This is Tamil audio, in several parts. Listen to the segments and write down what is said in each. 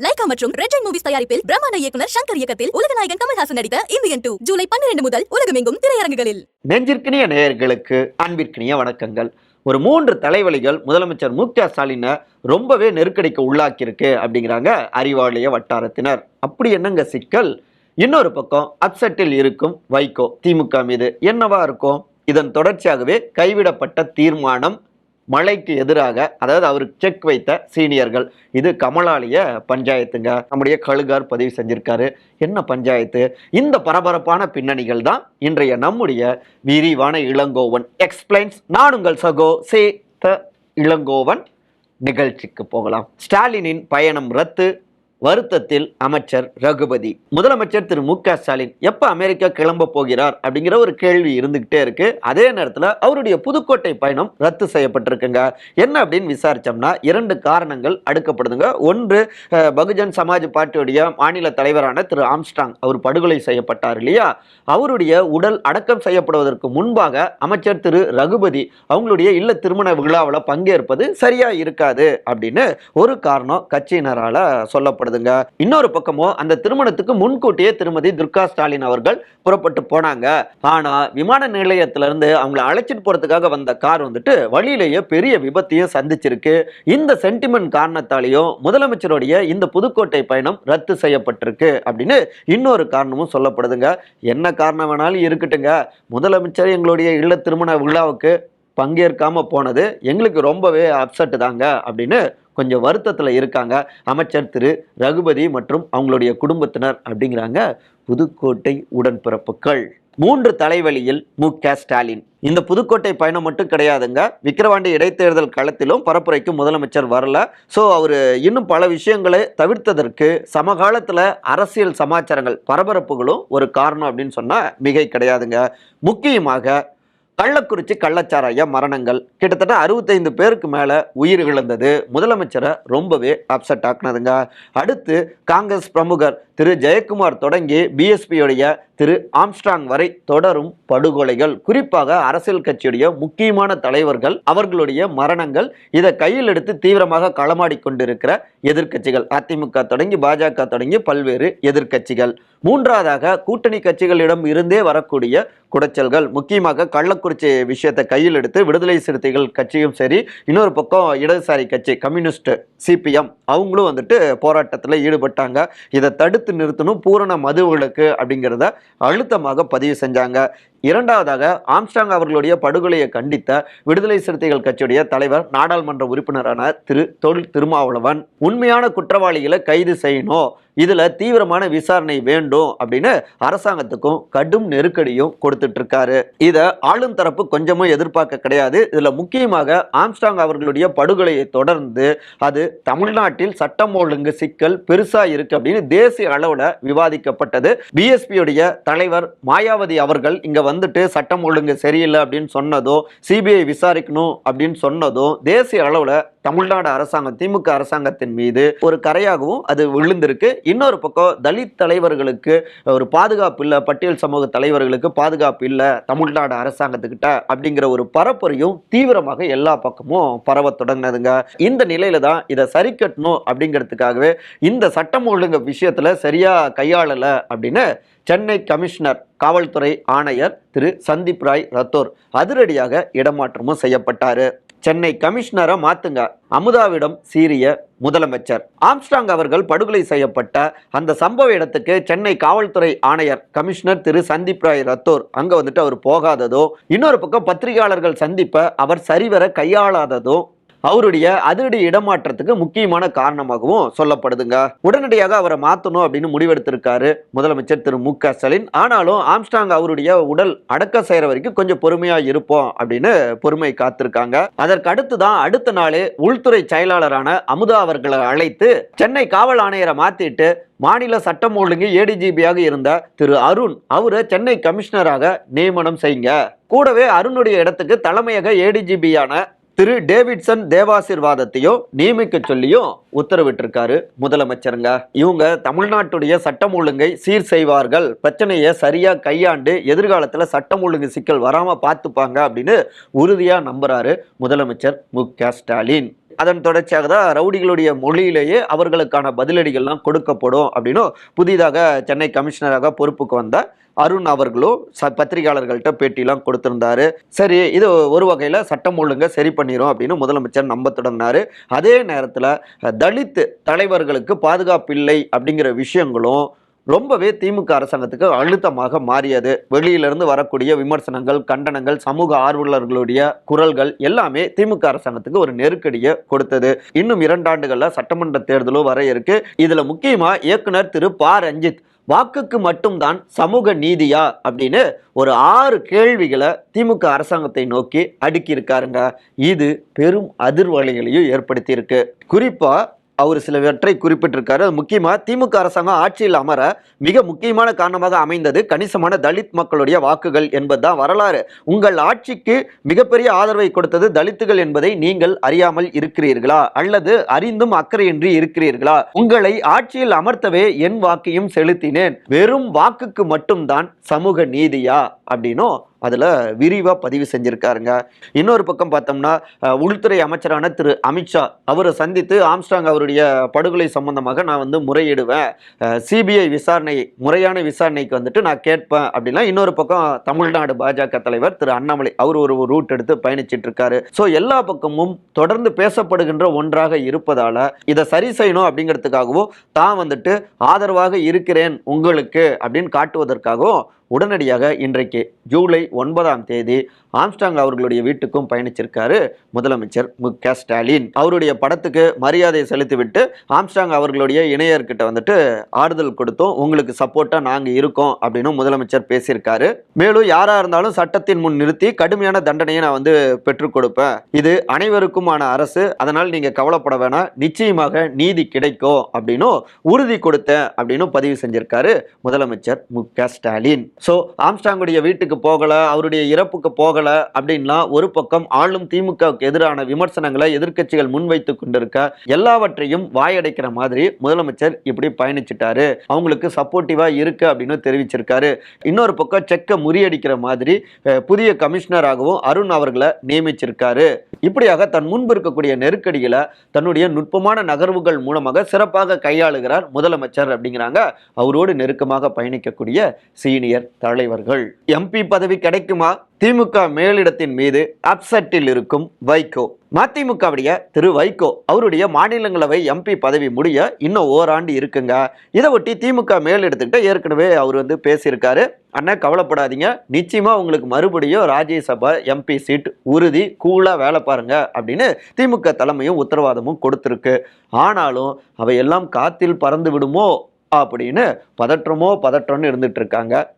லைகா மற்றும் ரெட் ஜெயின் மூவிஸ் தயாரிப்பில் பிரம்மாண்ட இயக்குனர் சங்கர் இயக்கத்தில் உலகநாயகன் கமல்ஹாசன் நடித்த இந்தியன் டூ ஜூலை பன்னிரண்டு முதல் உலகமெங்கும் திரையரங்குகளில். நெஞ்சிற்கினிய நேயர்களுக்கு அன்பிற்கினிய வணக்கங்கள். ஒரு மூன்று தலைவலிகள் முதலமைச்சர் மு க ஸ்டாலினை ரொம்பவே நெருக்கடிக்கு உள்ளாக்கியிருக்கு அப்படிங்கிறாங்க அறிவாலய வட்டாரத்தினர். அப்படி என்னங்க சிக்கல்? இன்னொரு பக்கம் அப்செட்டில் இருக்கும் வைகோ திமுக மீது என்னவா இருக்கும்? இதன் தொடர்ச்சியாகவே கைவிடப்பட்ட தீர்மானம் மழைக்கு எதிராக அதாவது அவருக்கு செக் வைத்த சீனியர்கள் இது கமலாலய பஞ்சாயத்துங்க. நம்முடைய கழுகார் பதிவு செஞ்சிருக்காரு. என்ன பஞ்சாயத்து? இந்த பரபரப்பான பின்னணிகள் தான் இன்றைய நம்முடைய விரிவான இளங்கோவன் எக்ஸ்பிளைன்ஸ் நான் உங்கள் சகோ சே த இளங்கோவன் நிகழ்ச்சிக்கு போகலாம். ஸ்டாலினின் பயணம் ரத்து. வருத்தத்தில் அமைச்சர் ரகுபதி. முதலமைச்சர் திரு மு க ஸ்டாலின் எப்போ அமெரிக்கா கிளம்ப போகிறார் அப்படிங்கிற ஒரு கேள்வி இருந்துகிட்டே இருக்கு. அதே நேரத்தில் அவருடைய புதுக்கோட்டை பயணம் ரத்து செய்யப்பட்டிருக்குங்க. என்ன அப்படின்னு விசாரிச்சோம்னா இரண்டு காரணங்கள் அடுக்கப்படுதுங்க. ஒன்று பகுஜன் சமாஜ் பார்ட்டியுடைய மாநில தலைவரான திரு ஆம்ஸ்டாங் அவர் படுகொலை செய்யப்பட்டார் இல்லையா? அவருடைய உடல் அடக்கம் செய்யப்படுவதற்கு முன்பாக அமைச்சர் திரு ரகுபதி அவங்களுடைய இல்ல திருமண விழாவில் பங்கேற்பது சரியா இருக்காது அப்படின்னு ஒரு காரணம் கட்சியினரால் சொல்லப்படுது. சொல்லப்படுதுங்க இன்னொரு பக்கமோ அந்த திருமணத்துக்கு முன்கூட்டியே திருமதி துர்கா ஸ்டாலின் அவர்கள் புறப்பட்டு போனாங்க. ஆனா விமான நிலையத்துல இருந்து அவங்கள அழைச்சிட்டு போறதுக்காக வந்த கார் வந்துட்டு வழியிலேயே பெரிய விபத்தையும் சந்திச்சிருக்கு. இந்த சென்டிமெண்ட் காரணத்தாலேயும் முதலமைச்சருடைய இந்த புதுக்கோட்டை பயணம் ரத்து செய்யப்பட்டிருக்கு அப்படின்னு இன்னொரு காரணமும் சொல்லப்படுதுங்க. என்ன காரணம் வேணாலும் இருக்கட்டுங்க. முதலமைச்சர் எங்களுடைய இல்ல திருமண விழாவுக்கு பங்கேற்காம போனது எங்களுக்கு ரொம்பவே அப்செட் தாங்க அப்படின்னு கொஞ்சம் வருத்தத்தில் இருக்காங்க. அமைச்சர் திரு. ரகுபதி மற்றும் அவங்களுடைய குடும்பத்தினர் அப்படிங்கிறாங்க. புதுக்கோட்டை உடன்பிறப்புகள். மூன்று தலைவலியில் மு. க. ஸ்டாலின். இந்த புதுக்கோட்டை பயணம் மட்டும் கிடையாதுங்க. விக்கிரவாண்டி இடைத்தேர்தல் களத்திலும் பரப்புரைக்கு முதலமைச்சர் வரல. ஸோ அவர் இன்னும் பல விஷயங்களை தவிர்த்ததற்கு சமகாலத்தில் அரசியல் சமாச்சாரங்கள் பரபரப்புகளும் ஒரு காரணம் அப்படின்னு சொன்னால் மிகை கிடையாதுங்க. முக்கியமாக கள்ளக்குறிச்சி கள்ளச்சாராய மரணங்கள். கிட்டத்தட்ட அறுபத்தைந்து பேருக்கு மேலே உயிர் இழந்தது. முதலமைச்சரை ரொம்பவே அப்செட் ஆக்குனதுங்க. அடுத்து காங்கிரஸ் பிரமுகர் திரு ஜெயக்குமார் தொடங்கி பிஎஸ்பியுடைய திரு ஆம்ஸ்ட்ராங் வரை தொடரும் படுகொலைகள். குறிப்பாக அரசியல் கட்சியுடைய முக்கியமான தலைவர்கள் அவர்களுடைய மரணங்கள் இதை கையில் எடுத்து தீவிரமாக களமாடி கொண்டிருக்கிற எதிர்க்கட்சிகள். அதிமுக தொடங்கி பாஜக தொடங்கி பல்வேறு எதிர்க்கட்சிகள். மூன்றாவதாக கூட்டணி கட்சிகளிடம் இருந்தே வரக்கூடிய குடைச்சல்கள். முக்கியமாக கள்ளக்குறிச்சி விஷயத்தை கையில் எடுத்து விடுதலை சிறுத்தைகள் கட்சியும் சரி இன்னொரு பக்கம் இடதுசாரி கட்சி கம்யூனிஸ்ட் சிபிஎம் அவங்களும் வந்துட்டு போராட்டத்தில் ஈடுபட்டாங்க. இதை தடுத்து நிறுத்தணும் பூரண மது அப்படிங்கிறத அழுத்தமாக பதிவு செஞ்சாங்க. இரண்டாவதாக ஆம்ஸ்டாங் அவர்களுடைய படுகொலையை கண்டித்த விடுதலை சிறுத்தைகள் கட்சியுடைய தலைவர் நாடாளுமன்ற உறுப்பினரான திரு தொல் திருமாவளவன் உண்மையான குற்றவாளிகளை கைது செய்யணும் இதில் தீவிரமான விசாரணை வேண்டும் அப்படின்னு அரசாங்கத்துக்கும் கடும் நெருக்கடியும் கொடுத்துட்டு இருக்காரு இதை ஆளும் தரப்பு கொஞ்சமும் எதிர்பார்க்க கிடையாது. இதில் முக்கியமாக ஆம்ஸ்டாங் அவர்களுடைய படுகொலையை தொடர்ந்து அது தமிழ்நாட்டில் சட்டம் ஒழுங்கு சிக்கல் பெருசாக இருக்கு அப்படின்னு தேசிய அளவில் விவாதிக்கப்பட்டது. பிஎஸ்பியுடைய தலைவர் மாயாவதி அவர்கள் இங்கே வந்துட்டு சட்டம் ஒழுங்கு சரியில்லை அப்படின்னு சொன்னதோ சிபிஐ விசாரிக்கணும் அப்படின்னு சொன்னதும் தேசிய அளவில் தமிழ்நாடு அரசாங்கம் திமுக அரசாங்கத்தின் மீது ஒரு கரையாகவும் அது விழுந்திருக்கு. இன்னொரு பக்கம் தலித் தலைவர்களுக்கு ஒரு பாதுகாப்பு இல்லை பட்டியல் சமூக தலைவர்களுக்கு பாதுகாப்பு இல்லை தமிழ்நாடு அரசாங்கத்துக்கிட்ட அப்படிங்கிற ஒரு பரப்புரையும் தீவிரமாக எல்லா பக்கமும் பரவ தொடங்கினதுங்க. இந்த நிலையில தான் இதை சரி கட்டணும் அப்படிங்கிறதுக்காகவே இந்த சட்டம் ஒழுங்கு விஷயத்துல சரியா கையாளலை அப்படின்னு சென்னை கமிஷனர் காவல்துறை ஆணையர் திரு சந்தீப் ராய் ரத்தோர் அதிரடியாக இடமாற்றமும் செய்யப்பட்டார். சென்னை கமிஷனரை மாத்துங்க. அமுதாவிடம் சீரிய முதலமைச்சர். ஆம்ஸ்டாங் அவர்கள் படுகொலை செய்யப்பட்ட அந்த சம்பவ இடத்துக்கு சென்னை காவல்துறை ஆணையர் கமிஷனர் திரு சந்தீப் ராய் ரத்தோர் அங்க வந்துட்டு அவர் போகாததோ இன்னொரு பக்கம் பத்திரிகையாளர்கள் சந்திப்ப அவர் சரிவர கையாளாததோ அவருடைய அதிரடி இடமாற்றத்துக்கு முக்கியமான காரணமாகவும் சொல்லப்படுதுங்க. உடனடியாக அவரை மாற்றணும் அப்படின்னு முடிவெடுத்திருக்காரு முதலமைச்சர் திரு மு க ஸ்டாலின். ஆனாலும் ஆம்ஸ்டாங் அவருடைய உடல் அடக்க செய்கிற வரைக்கும் கொஞ்சம் பொறுமையா இருப்போம் அப்படின்னு பொறுமை காத்திருக்காங்க. அதற்கு அடுத்து தான் அடுத்த நாளே உள்துறை செயலாளரான அமுதா அவர்களை அழைத்து சென்னை காவல் ஆணையரை மாத்திட்டு மாநில சட்டம் ஒழுங்கு ஏடிஜிபியாக இருந்த திரு அருண் அவரை சென்னை கமிஷனராக நியமனம் செய்யுங்க. கூடவே அருணுடைய இடத்துக்கு தலைமையக ஏடிஜிபியான திரு டேவிட்சன் தேவாசிர்வாதத்தையும் நியமிக்க சொல்லியும் உத்தரவிட்டிருக்காரு முதலமைச்சருங்க. இவங்க தமிழ்நாட்டுடைய சட்டம் ஒழுங்கை சீர் செய்வார்கள். பிரச்சனையை சரியா கையாண்டு எதிர்காலத்தில் சட்டம் ஒழுங்கு சிக்கல் வராம பார்த்துப்பாங்க அப்படின்னு உறுதியா நம்புறாரு முதலமைச்சர் மு க ஸ்டாலின். அதன் தொடர்ச்சியாக தான் ரவுடிகளுடைய மொழியிலேயே அவர்களுக்கான பதிலடிகள்லாம் கொடுக்கப்படும் அப்படின்னு புதிதாக சென்னை கமிஷனராக பொறுப்புக்கு வந்த அருண் அவர்களும் ச பத்திரிகையாளர்கள்ட்ட பேட்டிலாம் கொடுத்துருந்தாரு. சரி இது ஒரு வகையில் சட்டம் ஒழுங்கை சரி பண்ணிடும் அப்படின்னு முதலமைச்சர் நம்ப தொடங்கினாரு அதே நேரத்தில் தலித் தலைவர்களுக்கு பாதுகாப்பு இல்லை அப்படிங்கிற விஷயங்களும் ரொம்பவே திமுக அரசாங்கத்துக்கு அழுத்தமாக மாறியது. வெளியிலிருந்து வரக்கூடிய விமர்சனங்கள் கண்டனங்கள் சமூக ஆர்வலர்களுடைய குரல்கள் எல்லாமே திமுக அரசாங்கத்துக்கு ஒரு நெருக்கடியை கொடுத்தது. இன்னும் இரண்டாண்டுகள்ல சட்டமன்ற தேர்தலும் வர இருக்கு. இதுல முக்கியமா இயக்குனர் திரு ப. ரஞ்சித் வாக்குக்கு மட்டும்தான் சமூக நீதியா? அப்படின்னு ஒரு ஆறு கேள்விகளை திமுக அரசாங்கத்தை நோக்கி அடுக்கி இருக்காருங்க இது பெரும் அதிர்வலைகளையும் ஏற்படுத்தியிருக்கு. குறிப்பாக அவர் சிலவற்றை குறிப்பிட்டிருக்காரு. அது திமுக அரசாங்கம் ஆட்சியில் அமர மிக முக்கியமான காரணமாக அமைந்தது கணிசமான தலித் மக்களுடைய வாக்குகள் என்பதுதான் வரலாறு. உங்கள் ஆட்சிக்கு மிகப்பெரிய ஆதரவை கொடுத்தது தலித்துகள் என்பதை நீங்கள் அறியாமல் இருக்கிறீர்களா? அல்லது அறிந்தும் அக்கறையின்றி இருக்கிறீர்களா? உங்களை ஆட்சியில் அமர்த்தவே என் வாக்கையும் செலுத்தினேன். வெறும் வாக்குக்கு மட்டும்தான் சமூக நீதியா? அப்படின்னும் அதில் விரிவாக பதிவு செஞ்சுருக்காருங்க. இன்னொரு பக்கம் பார்த்தோம்னா உள்துறை அமைச்சரான திரு அமித்ஷா அவரை சந்தித்து ஆம்ஸ்டாங் அவருடைய படுகொலை சம்பந்தமாக நான் வந்து முறையிடுவேன். சிபிஐ விசாரணை முறையான விசாரணைக்கு வந்துட்டு நான் கேட்பேன் அப்படின்னா இன்னொரு பக்கம் தமிழ்நாடு பாஜக தலைவர் திரு அண்ணாமலை அவர் ஒரு ரூட் எடுத்து பயணிச்சிட்டு இருக்காரு. ஸோ எல்லா பக்கமும் தொடர்ந்து பேசப்படுகின்ற ஒன்றாக இருப்பதால் இதை சரி செய்யணும் அப்படிங்கிறதுக்காகவும் தான் வந்துட்டு ஆதரவாக இருக்கிறேன் உங்களுக்கு அப்படின்னு காட்டுவதற்காகவும் உடனடியாக இன்றைக்கு ஜூலை ஒன்பதாம் தேதி ஆம்ஸ்டாங் அவர்களுடைய வீட்டுக்கும் பயணிச்சிருக்காரு முதலமைச்சர் மு க ஸ்டாலின். அவருடைய படத்துக்கு மரியாதை செலுத்திவிட்டு ஆம்ஸ்டாங் அவர்களுடைய இணையர்கிட்ட வந்துட்டு ஆறுதல் கொடுத்தோம் உங்களுக்கு சப்போர்ட்டாக நாங்கள் இருக்கோம் அப்படின்னு முதலமைச்சர் பேசியிருக்காரு. மேலும் யாராக இருந்தாலும் சட்டத்தின் முன் நிறுத்தி கடுமையான தண்டனையை நான் வந்து பெற்றுக் கொடுப்பேன். இது அனைவருக்குமான அரசு அதனால் நீங்கள் கவலைப்பட வேணாம் நிச்சயமாக நீதி கிடைக்கும் அப்படின்னும் உறுதி கொடுத்தேன் அப்படின்னு பதிவு செஞ்சிருக்காரு முதலமைச்சர் மு க ஸ்டாலின். ஸோ ஆம்ஸ்டாங்குடைய வீட்டுக்கு போகலை அவருடைய இறப்புக்கு போகலை அப்படின்லாம் ஒரு பக்கம் ஆளும் திமுகவுக்கு எதிரான விமர்சனங்களை எதிர்க்கட்சிகள் முன்வைத்து கொண்டிருக்க எல்லாவற்றையும் வாயடைக்கிற மாதிரி முதலமைச்சர் இப்படி பயணிச்சிட்டாரு. அவங்களுக்கு சப்போர்ட்டிவாக இருக்கு அப்படின்னு தெரிவிச்சிருக்காரு. இன்னொரு பக்கம் செக்கை முறியடிக்கிற மாதிரி புதிய கமிஷனராகவும் அருண் அவர்களை நியமிச்சிருக்காரு. இப்படியாக தன் முன்பு இருக்கக்கூடிய நெருக்கடிகளை தன்னுடைய நுட்பமான நகர்வுகள் மூலமாக சிறப்பாக கையாளுகிறார் முதலமைச்சர் அப்படிங்கிறாங்க அவரோடு நெருக்கமாக பயணிக்கக்கூடிய சீனியர். தலைவர்கள். எம்பி பதவி கிடைக்குமா? திமுக மேலிடத்தின் மீது அப்செட்டில் இருக்கும் வைகோ. மதிமுகவுடைய திரு வைகோ அவருடைய மாநிலங்களவை எம்பி பதவி முடிய இன்னும் ஓராண்டு இருக்குங்க. இதை ஒட்டி திமுக மேலிடத்துக்கிட்ட ஏற்கனவே அவர் வந்து பேசியிருக்காரு. அண்ணா கவலைப்படாதீங்க. நிச்சயமாக உங்களுக்கு மறுபடியும் ராஜ்யசபா எம்பி சீட் உறுதி கூலாக வேலை பாருங்க அப்படின்னு திமுக தலைமையும் உத்தரவாதமும் கொடுத்துருக்கு. ஆனாலும் அவையெல்லாம் காத்தில் பறந்து விடுமோ அப்படின்னு பதற்றமோ பதற்றம்னு இருந்துட்டு இருக்காங்க.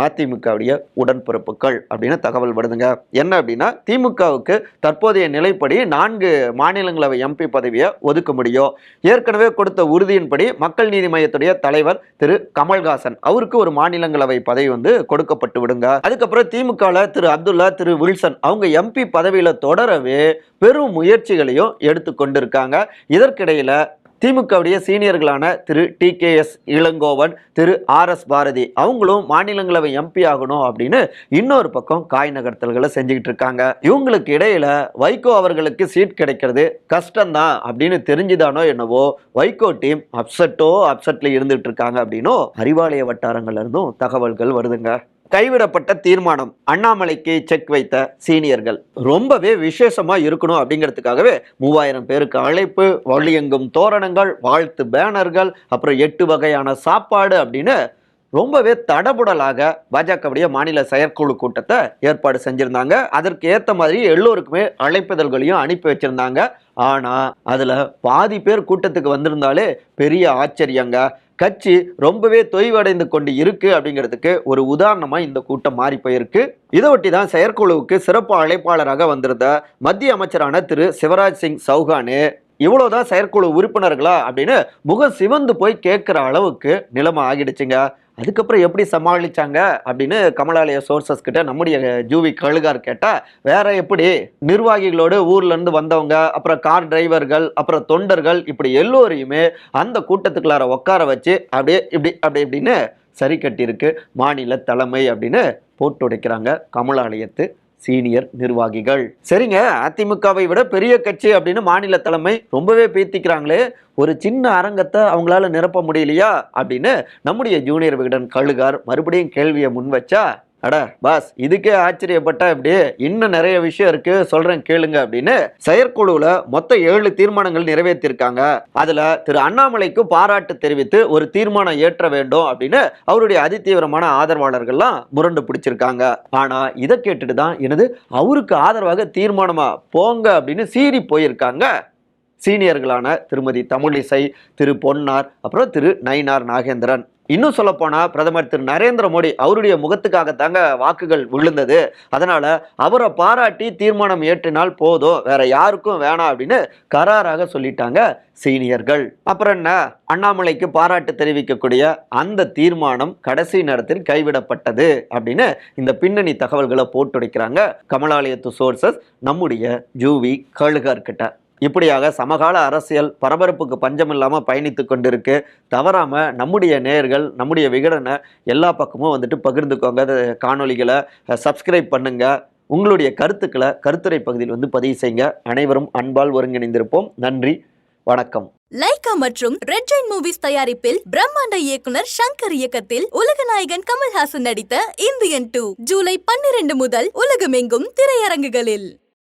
மதிமுகவுடைய உடன்பிறப்புகள் அப்படின்னு தகவல் வருதுங்க. என்ன அப்படின்னா திமுகவுக்கு தற்போதைய நிலைப்படி நான்கு மாநிலங்களவை எம்பி பதவியை ஒதுக்க முடியும். ஏற்கனவே கொடுத்த உறுதியின்படி மக்கள் நீதி மையத்துடைய தலைவர் திரு கமல்ஹாசன் அவருக்கு ஒரு மாநிலங்களவை பதவி வந்து கொடுக்கப்பட்டு விடுங்க. அதுக்கப்புறம் திமுகவில் திரு அப்துல்லா திரு வில்சன் அவங்க எம்பி பதவியில் தொடரவே பெரும் முயற்சிகளையும் எடுத்து கொண்டிருக்காங்க இதற்கிடையில் திமுகவுடைய சீனியர்களான Thiru T K S Elangovan Thiru R S Bharathi அவங்களும் மாநிலங்களவை எம்பி ஆகணும் அப்படின்னு இன்னொரு பக்கம் காய் நகர்த்தல்களை செஞ்சுக்கிட்டு இருக்காங்க. இவங்களுக்கு இடையில வைகோ அவர்களுக்கு சீட் கிடைக்கிறது கஷ்டம்தான் அப்படின்னு தெரிஞ்சுதானோ என்னவோ வைகோ டீம் அப்செட்டோ அப்செட்ல இருந்துட்டு இருக்காங்க அப்படின்னும் அறிவாலய வட்டாரங்கள்ல இருந்தும் தகவல்கள் வருதுங்க. கைவிடப்பட்ட தீர்மானம். அண்ணாமலைக்கு செக் வைத்த சீனியர்கள். ரொம்பவே விசேஷமா இருக்கணும் அப்படிங்கிறதுக்காகவே மூவாயிரம் பேருக்கு அழைப்பு வழியெங்கும் தோரணங்கள் வாழ்த்து பேனர்கள் அப்புறம் எட்டு வகையான சாப்பாடு அப்படின்னு ரொம்பவே தடபுடலாக பாஜகவுடைய மாநில செயற்குழு கூட்டத்தை ஏற்பாடு செஞ்சிருந்தாங்க. அதற்கு ஏற்ற மாதிரி எல்லோருக்குமே அழைப்பிதழ்களையும் அனுப்பி வச்சிருந்தாங்க. ஆனா அதுல பாதி பேர் கூட்டத்துக்கு வந்திருந்தாலே பெரிய ஆச்சரியங்க. கட்சி ரொம்பவே தொய்வடைந்து கொண்டு இருக்கு அப்படிங்கிறதுக்கு ஒரு உதாரணமா இந்த கூட்டம் மாறி போயிருக்கு. இதை ஒட்டி தான் செயற்குழுவுக்கு சிறப்பு அழைப்பாளராக வந்திருந்த மத்திய அமைச்சரான திரு சிவராஜ் சிங் சௌகானு இவ்வளவுதான் செயற்குழு உறுப்பினர்களா? அப்படின்னு முகம் சிவந்து போய் கேட்குற அளவுக்கு நிலைமை ஆகிடுச்சுங்க. அதுக்கப்புறம் எப்படி சமாளிச்சாங்க அப்படின்னு கமலாலய சோர்சஸ் கிட்ட நம்முடைய ஜூவி கழுகார் கேட்டால் வேற எப்படி? நிர்வாகிகளோடு ஊர்லேருந்து வந்தவங்க அப்புறம் கார் டிரைவர்கள் அப்புறம் தொண்டர்கள் இப்படி எல்லோரையுமே அந்த கூட்டத்துக்குள்ளார உட்கார வச்சு அப்படியே இப்படி அப்படி இப்படின்னு சரி கட்டியிருக்கு. மாநில தலைமை அப்படின்னு போட்டு உடைக்கிறாங்க கமலாலயத்து சீனியர் நிர்வாகிகள். சரிங்க அதிமுகவை விட பெரிய கட்சி அப்படின்னு மாநில தலைமை ரொம்பவே பேத்திக்கிறாங்களே. ஒரு சின்ன அரங்கத்தை அவங்களால நிரப்ப முடியலையா அப்படின்னு நம்முடைய ஜூனியர் விகடன் கழுகார் மறுபடியும் கேள்வியை முன் வச்சா அட பாஸ் இதுக்கே ஆச்சரியப்பட்ட இப்படி இன்னும் நிறைய விஷயம் இருக்கு சொல்றேன் கேளுங்க அப்படின்னு செயற்குழுவில் மொத்த ஏழு தீர்மானங்கள் நிறைவேற்றிருக்காங்க. அதுல திரு அண்ணாமலைக்கு பாராட்டு தெரிவித்து ஒரு தீர்மானம் ஏற்ற வேண்டும் அப்படின்னு அவருடைய அதிதீவிரமான ஆதரவாளர்கள்லாம் முரண்டு பிடிச்சிருக்காங்க. ஆனா இதை கேட்டுட்டு தான் எனது அவருக்கு ஆதரவாக தீர்மானமா போங்க அப்படின்னு சீறி போயிருக்காங்க சீனியர்களான திருமதி தமிழிசை திரு பொன்னார் அப்புறம் திரு நயினார் நாகேந்திரன். இன்னும் சொல்ல போனால் பிரதமர் திரு நரேந்திர மோடி அவருடைய முகத்துக்காக தாங்க வாக்குகள் விழுந்தது. அதனால் அவரை பாராட்டி தீர்மானம் ஏற்றினால் போதும். வேற யாருக்கும் வேணாம் அப்படின்னு கராராக சொல்லிட்டாங்க சீனியர்கள். அப்புறம் என்ன? அண்ணாமலைக்கு பாராட்டு தெரிவிக்கக்கூடிய அந்த தீர்மானம் கடைசி நேரத்தில் கைவிடப்பட்டது அப்படின்னு இந்த பின்னணி தகவல்களை போட்டுடைக்கிறாங்க கமலாலயத்து சோர்சஸ் நம்முடைய ஜூவி கழுகர்கிட்ட. இப்படியாக சமகால அரசியல் பரபரப்புக்கு பஞ்சம் இல்லாமல் பயணித்து கொண்டிருக்கு. தவறாமல் நம்முடைய நேயர்கள் நம்முடைய விகடனை எல்லா பக்கமும் வந்துட்டு பகிர்ந்துக்கோங்க. காணொலிகளை காணொளிகளை சப்ஸ்கிரைப் பண்ணுங்க. உங்களுடைய கருத்துக்களை கருத்துரை பகுதியில் வந்து பதிவு செய்யுங்க. அனைவரும் அன்பால் ஒருங்கிணைந்திருப்போம். நன்றி வணக்கம். லைகா மற்றும் ரெட் ஜெயின் மூவிஸ் தயாரிப்பில் பிரம்மாண்ட இயக்குனர் சங்கர் இயக்கத்தில் உலகநாயகன் கமல்ஹாசன் நடித்த இந்தியன் டூ ஜூலை பன்னிரண்டு முதல் உலகமெங்கும் திரையரங்குகளில்.